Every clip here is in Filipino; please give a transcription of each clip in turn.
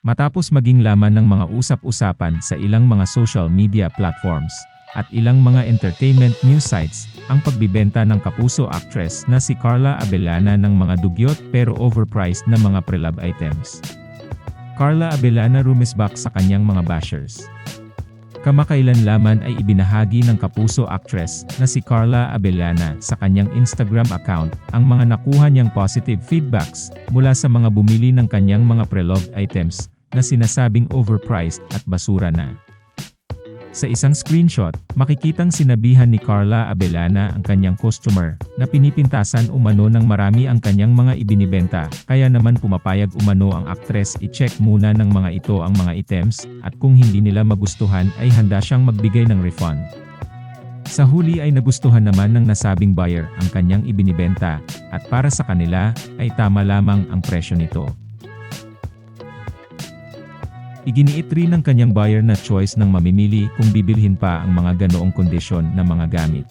Matapos maging laman ng mga usap-usapan sa ilang mga social media platforms at ilang mga entertainment news sites, ang pagbibenta ng kapuso actress na si Carla Abellana ng mga dugyot pero overpriced na mga pre-love items. Carla Abellana rumisbak sa kanyang mga bashers. Kamakailan laman ay ibinahagi ng kapuso actress na si Carla Abellana sa kanyang Instagram account ang mga nakuha niyang positive feedbacks mula sa mga bumili ng kanyang mga pre-loved items na sinasabing overpriced at basura na. Sa isang screenshot, makikitang sinabihan ni Carla Abellana ang kanyang customer na pinipintasan umano ng marami ang kanyang mga ibinibenta, kaya naman pumapayag umano ang aktres i-check muna ng mga ito ang mga items, at kung hindi nila magustuhan ay handa siyang magbigay ng refund. Sa huli ay nagustuhan naman ng nasabing buyer ang kanyang ibinibenta, at para sa kanila, ay tama lamang ang presyo nito. Iginiit rin ng kanyang buyer na choice ng mamimili kung bibilhin pa ang mga ganoong kondisyon na mga gamit.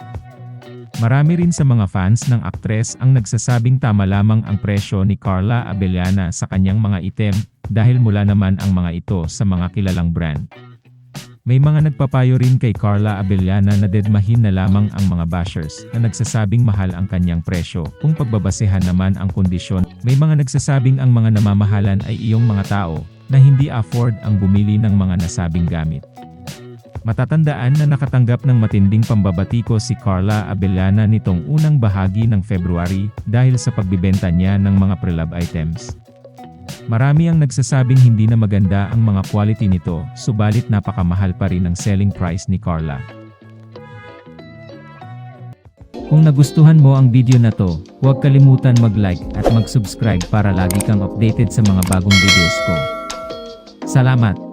Marami rin sa mga fans ng aktres ang nagsasabing tama lamang ang presyo ni Carla Abellana sa kanyang mga item dahil mula naman ang mga ito sa mga kilalang brand. May mga nagpapayo rin kay Carla Abellana na dedmahin na lamang ang mga bashers na nagsasabing mahal ang kanyang presyo kung pagbabasehan naman ang kondisyon. May mga nagsasabing ang mga namamahalan ay iyong mga tao na hindi afford ang bumili ng mga nasabing gamit. Matatandaan na nakatanggap ng matinding pambabatiko si Carla Abellana nitong unang bahagi ng February dahil sa pagbibenta niya ng mga pre-love items. Marami ang nagsasabing hindi na maganda ang mga quality nito, subalit napakamahal pa rin ang selling price ni Carla. Kung nagustuhan mo ang video na to, huwag kalimutan mag-like at mag-subscribe para lagi kang updated sa mga bagong videos ko. Salamat!